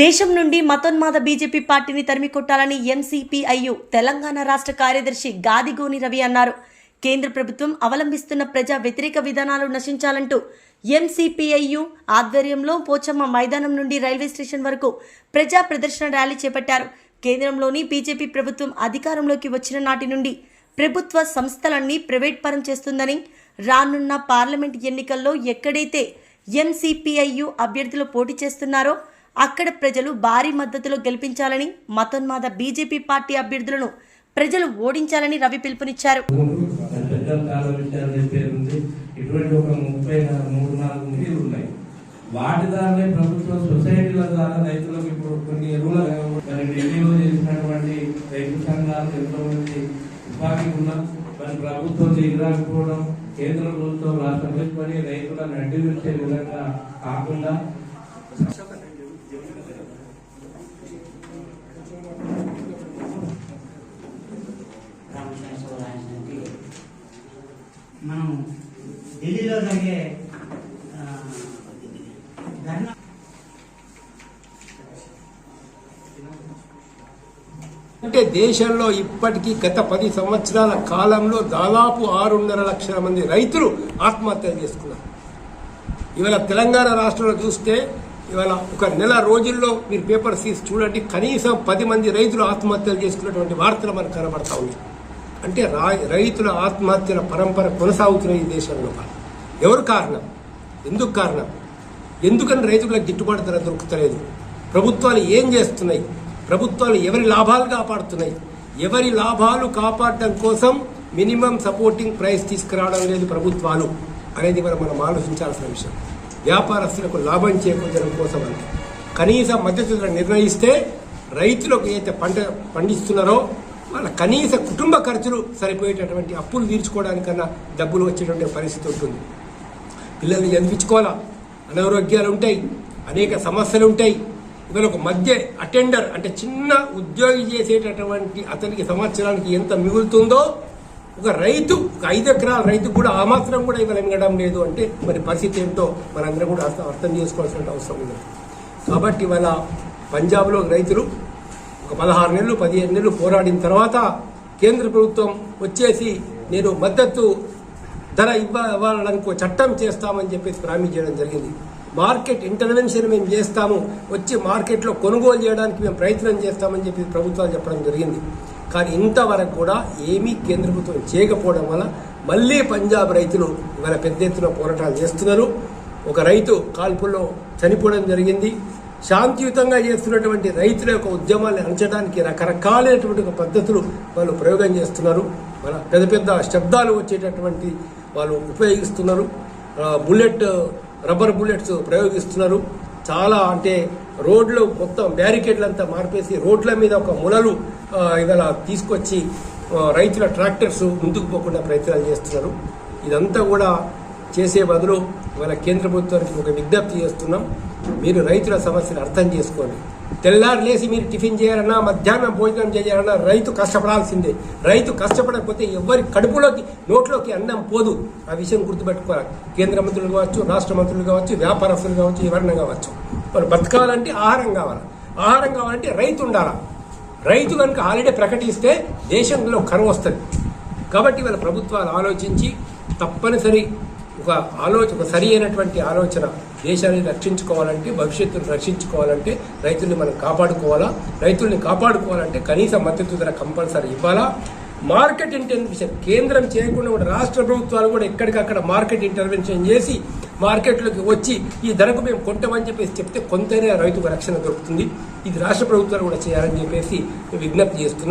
దేశం నుండి మతోన్మాద బీజేపీ పార్టీని తరిమి కొట్టాలని ఎంసీపీఐయు తెలంగాణ రాష్ట్ర కార్యదర్శి గాదిగోని రవి అన్నారు. కేంద్ర ప్రభుత్వం అవలంబిస్తున్న ప్రజా వ్యతిరేక విధానాలు నశించాలంటూ ఎంసీపీఐయు ఆధ్వర్యంలో పోచమ్మ మైదానం నుండి రైల్వే స్టేషన్ వరకు ప్రజా ప్రదర్శన ర్యాలీ చేపట్టారు. కేంద్రంలోని బీజేపీ ప్రభుత్వం అధికారంలోకి వచ్చిన నాటి నుండి ప్రభుత్వ సంస్థలన్నీ ప్రైవేట్ పరం చేస్తుందని రానున్న పార్లమెంట్ ఎన్నికల్లో ఎక్కడైతే ఎంసీపీఐయు అభ్యర్థులు పోటీ చేస్తున్నారో అక్కడ ప్రజలు భారీ మద్దతులో గెలిపించాలని మతోన్మాద బీజేపీ పార్టీ అభ్యర్థులను ప్రజలు ఓడించాలని రవి పిలుపునిచ్చారు. ఇటువంటి ఒక ముప్పై మూడు నాలుగు మిల్లు ఉన్నాయి. వాటి ద్వారానే ప్రభుత్వం సొసైటీల ద్వారా రైతులకు ఇప్పుడు కొన్ని ఎరువులు మరి ఢిల్లీలో చేసినటువంటి రైతు సంఘాలు ఎంతో మంది ఉపాధి ఉన్నారు మరి ప్రభుత్వం చేయకపోవడం కేంద్ర ప్రభుత్వం రాష్ట్ర ప్రభుత్వం రైతులను అడ్డు వచ్చే విధంగా కాకుండా మనం ఢిల్లీలో జరిగే ధర్నా అంటే దేశంలో ఇప్పటికీ గత పది సంవత్సరాల కాలంలో దాదాపు ఆరున్నర లక్షల మంది రైతులు ఆత్మహత్యలు చేసుకున్నారు. ఇవాళ తెలంగాణ రాష్ట్రంలో చూస్తే ఇవాళ ఒక నెల రోజుల్లో మీరు పేపర్స్ తీసి చూడండి కనీసం పది మంది రైతులు ఆత్మహత్యలు చేసుకున్నటువంటి వార్తలు మనకు కనబడతా ఉన్నాయి. అంటే రా- రైతుల ఆత్మహత్యల పరంపర కొనసాగుతున్న ఈ దేశంలో ఎవరు కారణం? ఎందుకు కారణం? ఎందుకని రైతులకు గిట్టుబాటు ధర దొరుకుతలేదు? ప్రభుత్వాలు ఏం చేస్తున్నాయి? ప్రభుత్వాలు ఎవరి లాభాలు కాపాడుతున్నాయి? ఎవరి లాభాలు కాపాడడం కోసం మినిమం సపోర్టింగ్ ప్రైస్ తీసుకురావడం లేదు ప్రభుత్వాలు అనేది మనం మనం ఆలోచించాల్సిన విషయం. వ్యాపారస్తులకు లాభం చేకూర్చడం కోసం అంటే కనీస మద్దతు ధర నిర్ణయిస్తే రైతులకు ఏదైతే పంట పండిస్తున్నారో వాళ్ళ కనీస కుటుంబ ఖర్చులు సరిపోయేటటువంటి అప్పులు తీర్చుకోవడానికన్నా డబ్బులు వచ్చేటువంటి పరిస్థితి ఉంటుంది. పిల్లల్ని చదివించుకోవాలా? అనారోగ్యాలు ఉంటాయి అనేక సమస్యలు ఉంటాయి. ఇవాళ ఒక మధ్య అటెండర్ అంటే చిన్న ఉద్యోగి చేసేటటువంటి అతనికి సంవత్సరానికి ఎంత మిగులుతుందో ఒక రైతు ఒక ఐదు ఎకరాల రైతు కూడా ఆ మాత్రం కూడా ఇవాళ మిగడం లేదు అంటే మరి పరిస్థితి ఏంటో మనందరం కూడా అర్థం అర్థం చేసుకోవాల్సిన అవసరం ఉంది. కాబట్టి ఇవాళ పంజాబ్లో రైతులు ఒక పదహారు నెలలు పదిహేను నెలలు పోరాడిన తర్వాత కేంద్ర ప్రభుత్వం వచ్చేసి నేను మద్దతు ధర ఇవ్వ ఇవ్వాలనుకో చట్టం చేస్తామని చెప్పేసి ప్రామిస్ చేయడం జరిగింది. మార్కెట్ ఇంటర్వెన్షన్ మేము చేస్తాము వచ్చి మార్కెట్లో కొనుగోలు చేయడానికి మేము ప్రయత్నం చేస్తామని చెప్పి ప్రభుత్వాలు చెప్పడం జరిగింది. కానీ ఇంతవరకు కూడా ఏమీ కేంద్ర ప్రభుత్వం చేయకపోవడం వల్ల మళ్ళీ పంజాబ్ రైతులు ఇవాళ పెద్ద ఎత్తున పోరాటాలు చేస్తున్నారు. ఒక రైతు కాల్పుల్లో చనిపోవడం జరిగింది. శాంతియుతంగా చేస్తున్నటువంటి రైతుల యొక్క ఉద్యమాన్ని అంచడానికి రకరకాలైనటువంటి పద్ధతులు వాళ్ళు ప్రయోగం చేస్తున్నారు. మన పెద్ద పెద్ద శబ్దాలు వచ్చేటటువంటి వాళ్ళు ఉపయోగిస్తున్నారు. బుల్లెట్ రబ్బర్ బుల్లెట్స్ ప్రయోగిస్తున్నారు. చాలా అంటే రోడ్లు మొత్తం బ్యారికేడ్లు అంతా మార్పేసి రోడ్ల మీద ఒక ములలు ఆ, ఇవాళ తీసుకొచ్చి రైతుల ట్రాక్టర్స్ ముందుకు పోకుండా ప్రయత్నాలు చేస్తున్నారు. ఇదంతా కూడా చేసే బదులు ఇవాళ కేంద్ర ప్రభుత్వానికి ఒక విజ్ఞప్తి చేస్తున్నాం. మీరు రైతుల సమస్యను అర్థం చేసుకోండి. తెల్లారు లేసి మీరు టిఫిన్ చేయాలన్నా మధ్యాహ్నం భోజనం చేయాలన్నా రైతు కష్టపడాల్సిందే. రైతు కష్టపడకపోతే ఎవరి కడుపులోకి నోట్లోకి అన్నం పోదు. ఆ విషయం గుర్తుపెట్టుకోవాలి. కేంద్ర మంత్రులు కావచ్చు రాష్ట్ర మంత్రులు కావచ్చు వ్యాపారస్తులు కావచ్చు ఎవరైనా కావచ్చు. వాళ్ళు బతకాలంటే ఆహారం కావాలి. ఆహారం కావాలంటే రైతు ఉండాలా. రైతు కనుక హాలిడే ప్రకటిస్తే దేశంలో కరువు వస్తుంది. కాబట్టి వాళ్ళ ప్రభుత్వాలు ఆలోచించి తప్పనిసరి ఒక ఆలోచన ఒక సరి అయినటువంటి ఆలోచన దేశాన్ని రక్షించుకోవాలంటే భవిష్యత్తును రక్షించుకోవాలంటే రైతుల్ని మనం కాపాడుకోవాలా? రైతుల్ని కాపాడుకోవాలంటే కనీస మద్దతు ధర కంపల్సరీ ఇవ్వాలా? మార్కెట్ ఇంటర్వెన్షన్ కేంద్రం చేయకుండా కూడా రాష్ట్ర ప్రభుత్వాలు కూడా ఎక్కడికక్కడ మార్కెట్ ఇంటర్వెన్షన్ చేసి మార్కెట్లోకి వచ్చి ఈ ధరకు మేము కొంటామని చెప్పేసి చెప్తే కొంతైనా రైతుకు రక్షణ దొరుకుతుంది. ఇది రాష్ట్ర ప్రభుత్వాలు కూడా చేయాలని చెప్పేసి విజ్ఞప్తి చేస్తున్నాం.